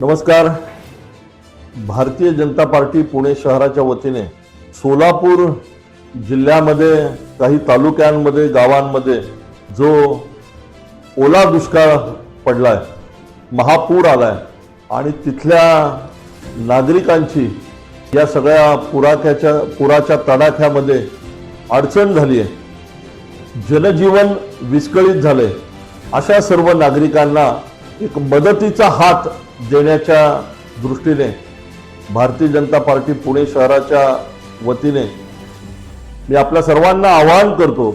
नमस्कार. भारतीय जनता पार्टी पुणे शहराच्या वतीने सोलापूर जिल्ह्यामध्ये काही तालुक्यांमध्ये गावांमध्ये जो ओला दुष्काळ पडलाय महापूर आलाय आणि तिथल्या नागरिकांची या सगळ्या पुराख्याच्या पुराच्या तडाख्यामध्ये अडचण झाली आहे. जनजीवन विस्कळीत झाले अशा सर्व नागरिकांना एक मदतीचा हात देण्याच्या दृष्टीने भारतीय जनता पार्टी पुणे शहराच्या वतीने मी आपल्या सर्वांना आवाहन करतो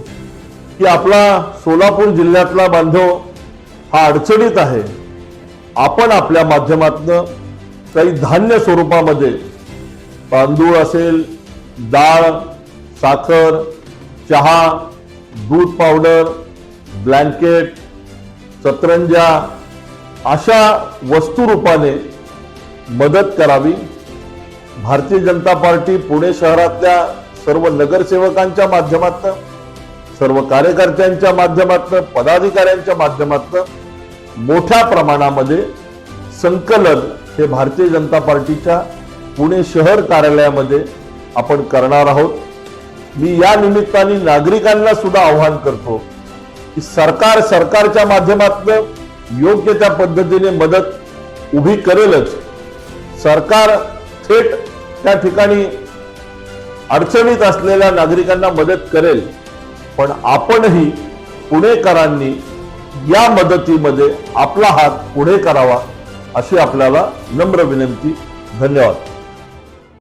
की आपला सोलापूर जिल्ह्यातला बांधव हा अडचणीत आहे. आपण आपल्या माध्यमातनं काही धान्य स्वरूपामध्ये तांदूळ असेल डाळ साखर चहा दूध पावडर ब्लँकेट सतरंजा अशा वस्तुरूपाने मदत करावी. भारतीय जनता पार्टी पुणे शहरातल्या सर्व नगरसेवकांच्या माध्यमातनं सर्व कार्यकर्त्यांच्या माध्यमातनं पदाधिकाऱ्यांच्या माध्यमातनं मोठ्या प्रमाणामध्ये संकलन हे भारतीय जनता पार्टीच्या पुणे शहर कार्यालयामध्ये आपण करणार आहोत. मी या निमित्ताने नागरिकांना सुद्धा आवाहन करतो की सरकार सरकारच्या माध्यमातनं योग्य त्या पद्धतीने मदत उभी करेलच. सरकार थेट त्या ठिकाणी अडचणीत असलेल्या नागरिकांना मदत करेल. पण आपणही पुणेकरांनी या मदतीमध्ये आपला हात पुढे करावा अशी आपल्याला नम्र विनंती. धन्यवाद.